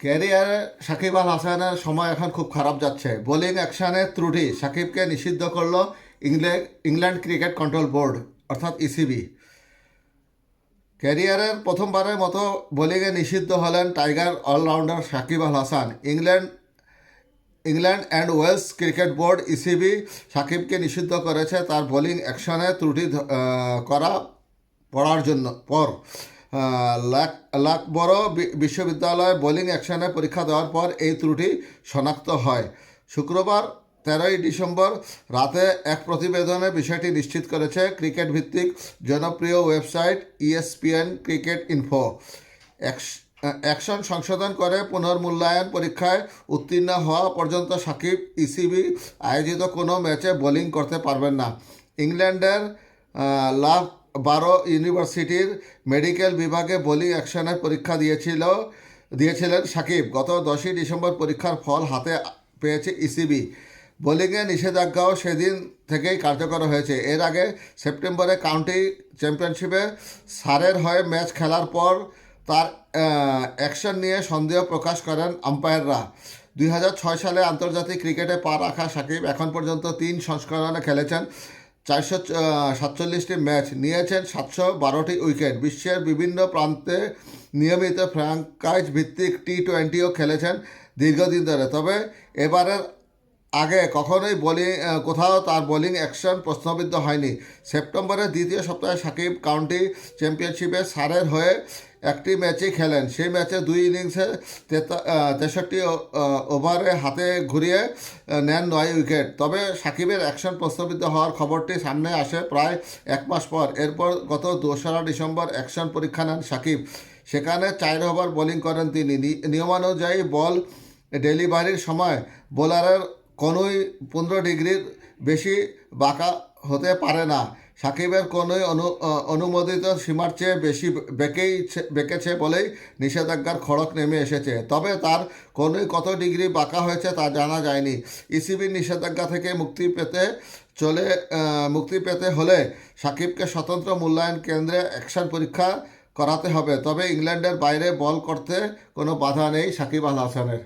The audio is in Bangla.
ক্যারিয়ারে সাকিব আল হাসানের সময় এখন খুব খারাপ যাচ্ছে। বোলিং অ্যাকশনে ত্রুটি, সাকিবকে নিষিদ্ধ করল England England cricket control board, অর্থাৎ ইসিবি ক্যারিয়ারের প্রথমবারের মতো বোলিংয়ে নিষিদ্ধ হলেন tiger allrounder Shakib Al Hasan. England England and Wales cricket board ECB সাকিবকে নিষিদ্ধ করেছে তার বোলিং অ্যাকশনে ত্রুটি করা, পড়ার জন্য, পর। লাক লাকবড় বি- বিশ্ববিদ্যালয়ে বোলিং অ্যাকশনে পরীক্ষা দেওয়ার পর এই ত্রুটি শনাক্ত হয়। শুক্রবার তেরোই ডিসেম্বর রাতে এক প্রতিবেদনে বিষয়টি নিশ্চিত করেছে ক্রিকেট ভিত্তিক জনপ্রিয় website ESPN cricket info. Action সংশোধন করে পুনর্মূল্যায়ন পরীক্ষায় উত্তীর্ণ হওয়া পর্যন্ত সাকিব, ইসিবি আয়োজিত কোনো ম্যাচে বোলিং করতে পারবেন না। ইংল্যান্ডের লাভ বারো ইউনিভার্সিটির মেডিকেল বিভাগে বোলিং অ্যাকশনের পরীক্ষা দিয়েছিল, দিয়েছিলেন সাকিব। গত দশই ডিসেম্বর পরীক্ষার ফল হাতে পেয়েছে ইসিবি। বোলিংয়ে নিষেধাজ্ঞাও সেদিন থেকেই কার্যকর হয়েছে। এর আগে সেপ্টেম্বরে কাউন্টি চ্যাম্পিয়নশিপে সারের হয়ে ম্যাচ খেলার পর তার অ্যাকশন নিয়ে সন্দেহ প্রকাশ করেন আম্পায়াররা। দুই হাজার ছয় সালে আন্তর্জাতিক ক্রিকেটে পা রাখা সাকিব এখন পর্যন্ত তিন সংস্করণে খেলেছেন। চারশো সাতচল্লিশটি ম্যাচ নিয়েছেন, সাতশো বারোটি উইকেট। বিশ্বের বিভিন্ন প্রান্তে নিয়মিত ফ্র্যাঙ্কাইজ ভিত্তিক টি টোয়েন্টিও খেলেছেন দীর্ঘদিন ধরে। তবে এবারের আগে কখনোই বোলিং কোথাও তার বোলিং অ্যাকশন প্রশ্নবিদ্ধ হয়নি। সেপ্টেম্বরের দ্বিতীয় সপ্তাহে সাকিব কাউন্টি চ্যাম্পিয়নশিপে সারের হয়ে একটি ম্যাচই খেলেন। সেই ম্যাচে দুই ইনিংসে তেষট্টি ওভারে হাতে ঘুরিয়ে নেন নয় উইকেট। তবে সাকিবের অ্যাকশন প্রস্তাবিত হওয়ার খবরটি সামনে আসে প্রায় এক মাস পর। এরপর গত দোসরা ডিসেম্বর অ্যাকশন পরীক্ষা নেন সাকিব। সেখানে চার ওভার বোলিং করেন তিনি। নিয়মানুযায়ী বল ডেলিভারির সময় বোলারের কোনোই পনেরো ডিগ্রির বেশি বাঁকা হতে পারে না। সাকিবের কোনোই অনু অনুমোদিত সীমার চেয়ে বেশি বেঁকেই বেঁকেছে বলেই নিষেধাজ্ঞার খড়ক নেমে এসেছে। তবে তার কোনোই কত ডিগ্রি বাঁকা হয়েছে তা জানা যায়নি। ইসিবির নিষেধাজ্ঞা থেকে মুক্তি পেতে চলে মুক্তি পেতে হলে সাকিবকে স্বতন্ত্র মূল্যায়ন কেন্দ্রে অ্যাকশন পরীক্ষা করাতে হবে। তবে ইংল্যান্ডের বাইরে বল করতে কোনো বাধা নেই সাকিব আল হাসানের।